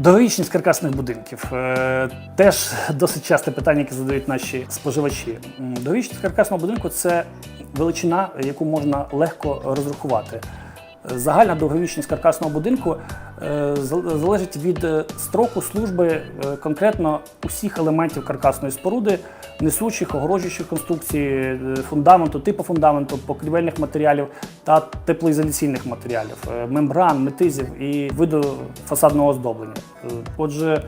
Довговічність каркасних будинків Е, теж досить часте питання, яке задають наші споживачі. Довговічність каркасного будинку це величина, яку можна легко розрахувати. Загальна довговічність каркасного будинку е, залежить від е, строку служби конкретно усіх елементів каркасної споруди, несучих, огорожуючих конструкцій, фундаменту, типу фундаменту, покрівельних матеріалів та теплоізоляційних матеріалів, е, мембран, метизів і виду фасадного оздоблення. Е, Отже,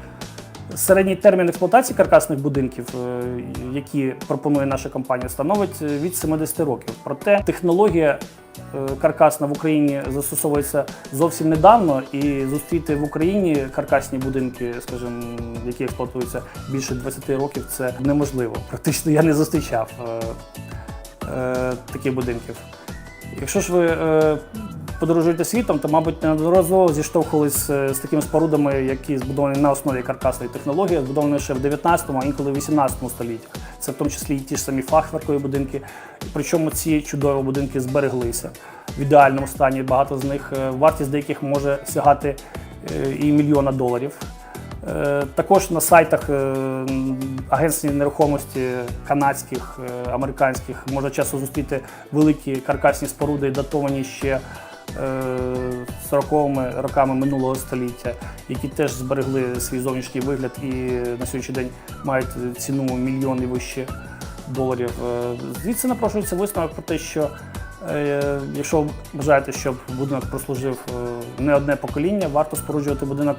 Середній термін експлуатації каркасних будинків, е, які пропонує наша компанія, становить від 70 років. Проте технологія каркасна в Україні застосовується зовсім недавно, і зустріти в Україні каркасні будинки, скажімо, які експлуатуються більше 20 років, це неможливо. Практично я не зустрічав таких будинків. Якщо ж ви е, подорожуєте світом, то, мабуть, неодноразово зіштовхувались е, з такими спорудами, які збудовані на основі каркасної технології, збудовані ще в 19, му а інколи в 18 століттях. Це в тому числі і ті ж самі фахверкові будинки. Причому ці чудові будинки збереглися в ідеальному стані. Багато з них е, вартість деяких може сягати е, і мільйона доларів. Е, Також на сайтах е, агентств нерухомості канадських, е, американських можна часто зустріти великі каркасні споруди, датовані ще 40-ми роками минулого століття, які теж зберегли свій зовнішній вигляд і на сьогоднішній день мають ціну мільйон вище доларів. Звідси напрошується висновок про те, що якщо бажаєте, щоб будинок прослужив не одне покоління, варто споруджувати будинок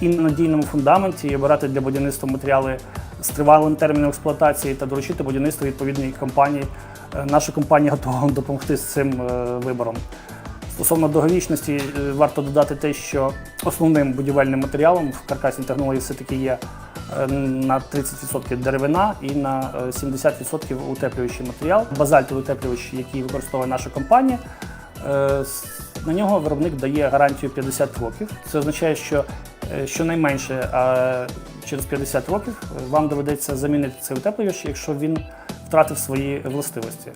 і, на надійному фундаменті, і обирати для будівництва матеріали з тривалим терміном експлуатації та доручити будівництво відповідної компанії. Е, Наша компанія готова вам допомогти з цим е, вибором. Стосовно довговічності, е, варто додати те, що основним будівельним матеріалом в каркасній технології все-таки є на 30% деревина і на е, 70% утеплюючий матеріал. Базальтовий утеплювач, який використовує наша компанія. На нього виробник дає гарантію 50 років. Це означає, що щонайменше а через 50 років е, вам доведеться замінити цей утеплювач, якщо він втратив свої властивості.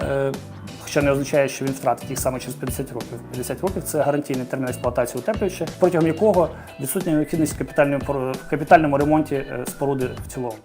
Е, Хоча не означає, що він втратить їх саме через 50 років. 50 років це гарантійний термін експлуатації утеплювача, протягом якого відсутня необхідність в капітальному, в капітальному ремонті е, споруди в цілому.